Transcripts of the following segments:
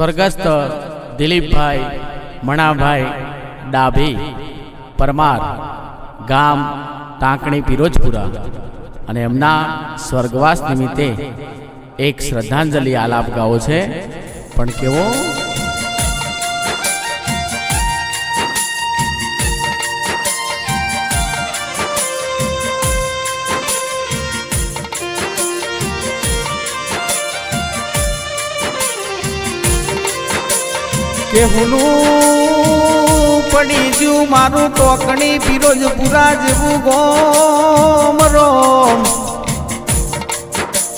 સ્વર્ગસ્થ દિલીપભાઈ, મણાભાઈ, ડાભી, પરમાર, ગામ, ટાંકણી, પિરોજપુરા. અને એમના સ્વર્ગવાસ નિમિત્તે એક શ્રદ્ધાંજલિ આલાપ ગાવો છે. પણ કેવો કે હુનું પડી ગયું મારું ટોકણી ફિરોજપુરા જેવું ગોમરો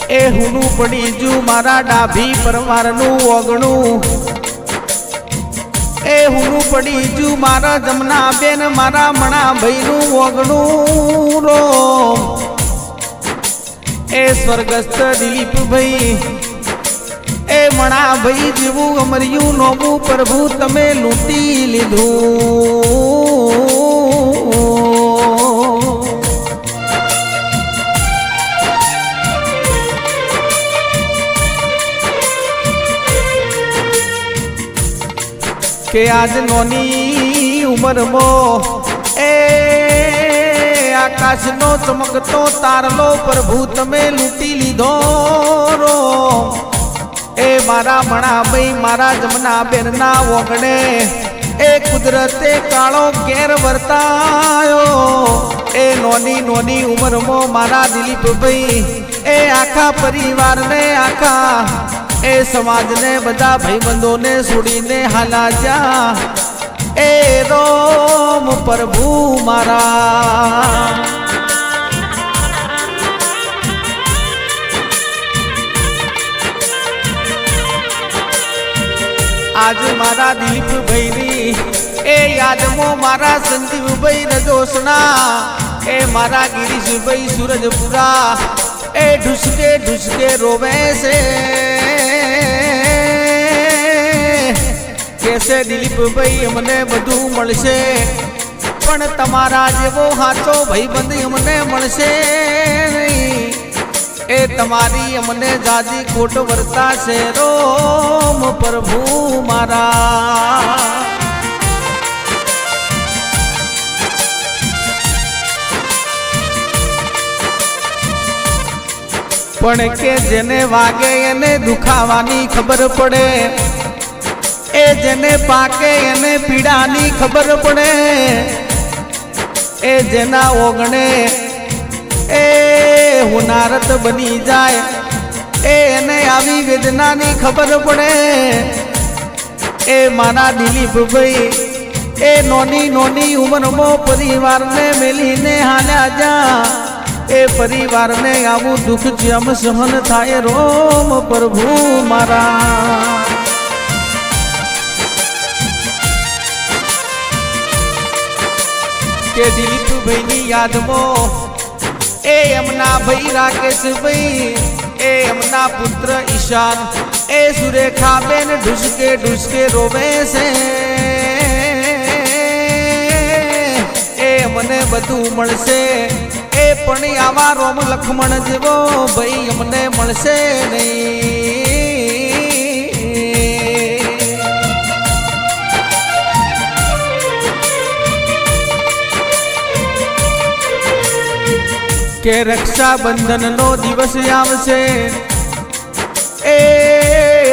એ હુનું પડી ગયું મારા ડાભી પરમારનું ઓગણું. એ હુનું પડી ગયું મારા જમના બેન, મારા મણા ભાઈનું ઓગણું રો એ સ્વર્ગસ્થ દિલીપભાઈ એ મણા ભાઈ જેવું અમર્યું નોબું પ્રભુ, તમે લૂંટી લીધું. કે આજ નોની ઉંમરમાં એ આકાશનો ચમકતો તારલો પ્રભુ, તમે લૂંટી લીધો મારા મણાભાઈ મારા જમના બેનના ઓગણે. એ કુદરતે કાળો ઘેર વર્તાયો. એ નોની નોની ઉંમરમાં મારા દિલીપભાઈ એ આખા પરિવારને આખા. એ સમાજને બધા ભાઈબંધોને છોડીને હાલા જા એ રોમ પ્રભુ મારા. આજ મારા દિલીપભાઈની એ યાદમાં મારા સંદીપભાઈ રજોસના. એ મારા ગિરીશભાઈ સુરજપુરા. એ ઢુસકે ઢુસકે રોવે છે. કેસે દિલીપભાઈ, અમને બધું મળશે. પણ તમારા જેવો સાચો ભાઈબંધ અમને મળશે નહીં. એ તમારી અમને જાજી ખોટ વરતા છે રોમ પ્રભુ મારા. પણ કે જેને વાગે એને દુખાવાની ખબર પડે, એ જેને પાકે એને પીડાની ખબર પડે, એ જેના ઓગણે, એ હુનારત બની જાય. એને આવી વેદનાની ખબર પડે. એ મારા દિલીપભાઈ એ નોની નોની ઉંમરમાં પરિવારને મેલીને હાલ્યા જા. એ પરિવારને આવું દુઃખ જેમ સહન થાય રોમ પ્રભુ મારા. કે દિલીપભાઈની યાદમાં એ એમના ભાઈ રાકેશભાઈ, એ એમના પુત્ર ઈશાન, એ સુરેખાબેન ઢુસકે ઢુસકે રોવે છે. એ મને બધું મળશે, એ પણ આવા રોમ લખમણ જેવો ભાઈ અમને મળશે નહીં. કે રક્ષાબંધનનો દિવસ આવશે. એ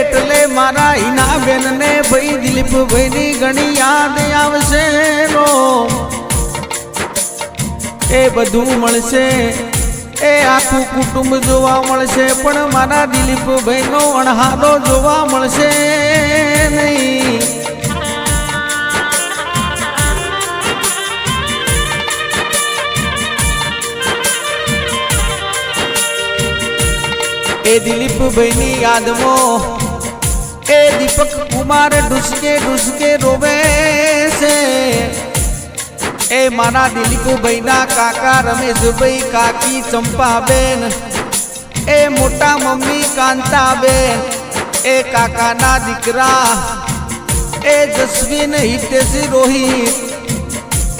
એટલે મારા ઈના બેનને ભાઈ દિલીપભાઈની ઘણી યાદ આવશે એ બધું મળશે. એ આખું કુટુંબ જોવા મળશે, પણ મારા દિલીપભાઈનો અણહારો જોવા મળશે નહીં. એ દિલીપભાઈની યાદમાં એ દીપક કુમાર ડુસકે ડુસકે રોવે છે. એ મારા દિલીપભાઈના કાકા રમેશભાઈ કાકી ચંપાબેન, એ મોટા મમ્મી કાંતાબેન, એ કાકાના દીકરા, એ જસ્વીન હિતેશ રોહિત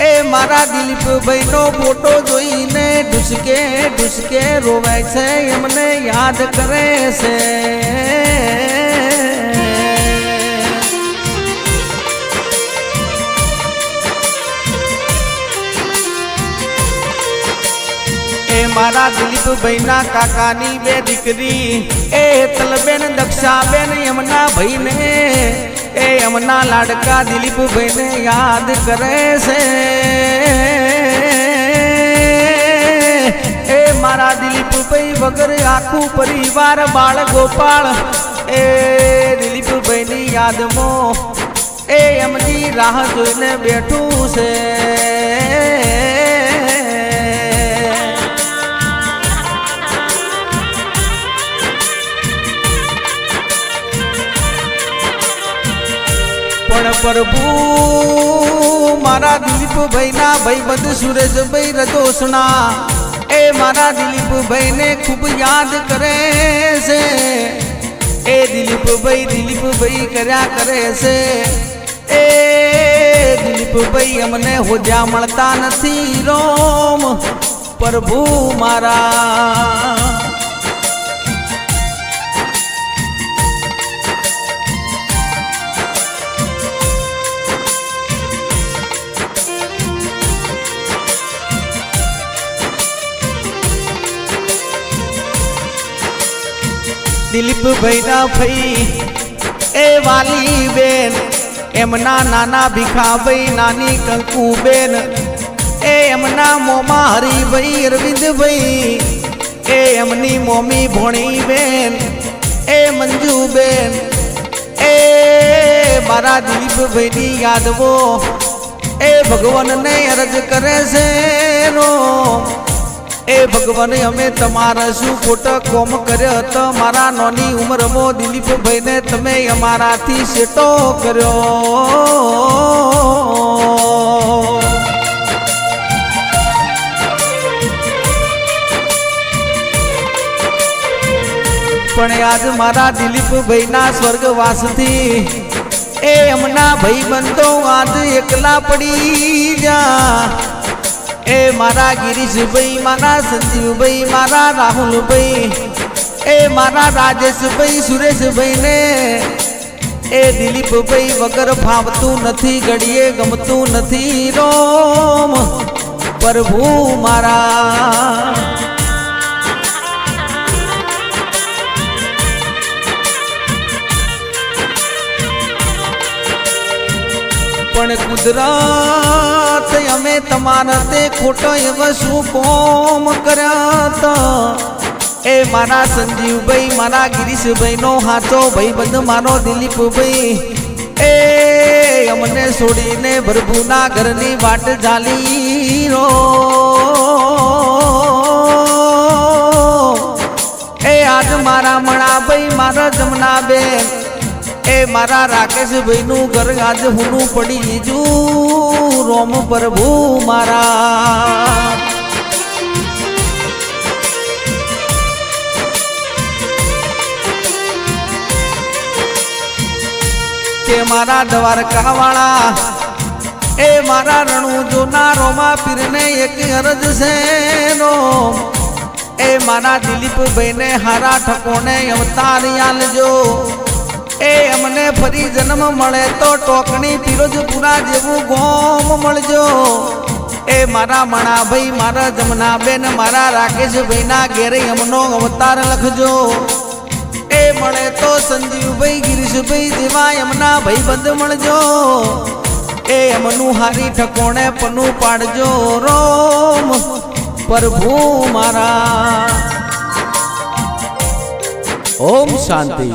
એ મારા દિલીપભાઈ ભાઈનો ફોટો જોઈને ઢુસકે ઢુસકે રોવાય છે, એમને યાદ કરે છે. મારા દિલીપભાઈ ના કાકાની બે દીકરી, એ તલબેન, દક્ષાબેન એમના ભાઈને એ એમના લાડકા દિલીપભાઈને યાદ કરે છે. એ મારા દિલીપભાઈ વગર આખું પરિવાર બાળ ગોપાળ. એ દિલીપભાઈની યાદમાં એ એમની રાહ જોઈને બેઠું છે. પણ પ્રભુ, મારા દિલીપભાઈના ભાઈબંધ સુરેશભાઈ રજોસણા. એ મારા દિલીપભાઈને ખૂબ યાદ કરે છે. એ દિલીપભાઈ દિલીપભાઈ કર્યા કરે છે. એ દિલીપભાઈ અમને હોદ્યા મળતા નથી રોમ. પ્રભુ મારા દિલીપભાઈના ભાઈ એ વાલી બેન, એમના નાના ભીખાભાઈ, નાની કંકુબેન એ એમના મોમાં હરિભાઈ અરવિંદભાઈ, એ એમની મોમી ભોણી બેન, એ મંજુબેન એ મારા દિલીપભાઈની યાદવો, એ ભગવાનને અરજ કરે છે નો એ ભગવાન, અમે તમારા શું ખોટા કોમ કર્યો હતો? મારા નાની ઉંમરમાં દિલીપભાઈને તમે અમારાથી સેટો કર્યો. પણ આજ મારા દિલીપભાઈના સ્વર્ગવાસથી એ હમણાં ભાઈ બનતો આજ એકલા પડી જા એ મારા ગિરીશભાઈ, મારા સંજીવભાઈ મારા રાહુલભાઈ, એ મારા રાજેશભાઈ સુરેશભાઈ ને એ દિલીપભાઈ વગર ફાવતું નથી, ઘડીએ ગમતું નથી, રોમ પ્રભુ મારા. પણ કુદરત અમે તમારા તે ખોટો એવા શું કોમ કર્યા એ મારા સંજીવભાઈ, મારા ગિરીશભાઈ નો હાચો ભાઈબંધ મારો દિલીપભાઈ. એ અમને છોડીને ભરભુના ઘરની વાટ જાલી રો. એ આજ મારા મણાભાઈ, મારા જમના બેન. એ મારા રાકેશભાઈ નું ઘર આજ હુનું પડી જુ રોમ પ્રભુ મારા. કે મારા દ્વારકા વાળા એ મારા રણુ જોના રોમા પીરને એક અરજ છે એ મારા દિલીપભાઈને હારા ઠકોને અવતાર આલજો. એ અમને ફરી જન્મ મળે તો ટોકણી ફિરોજપુરા જેવું ગોમ મળજો. એ મારા મણાભાઈ, મારા જમનાબેન મારા રાકેશભાઈના ઘેરે અમનો અવતાર લખજો. એ મળે તો સંજીવભાઈ, ગિરીશભાઈ જેવા એમના ભાઈબંધ મળજો. એ એમનું હારી ઠકોણે પનું પાડજો. રોમ પ્રભુ મારા. ઓમ શાંતિ.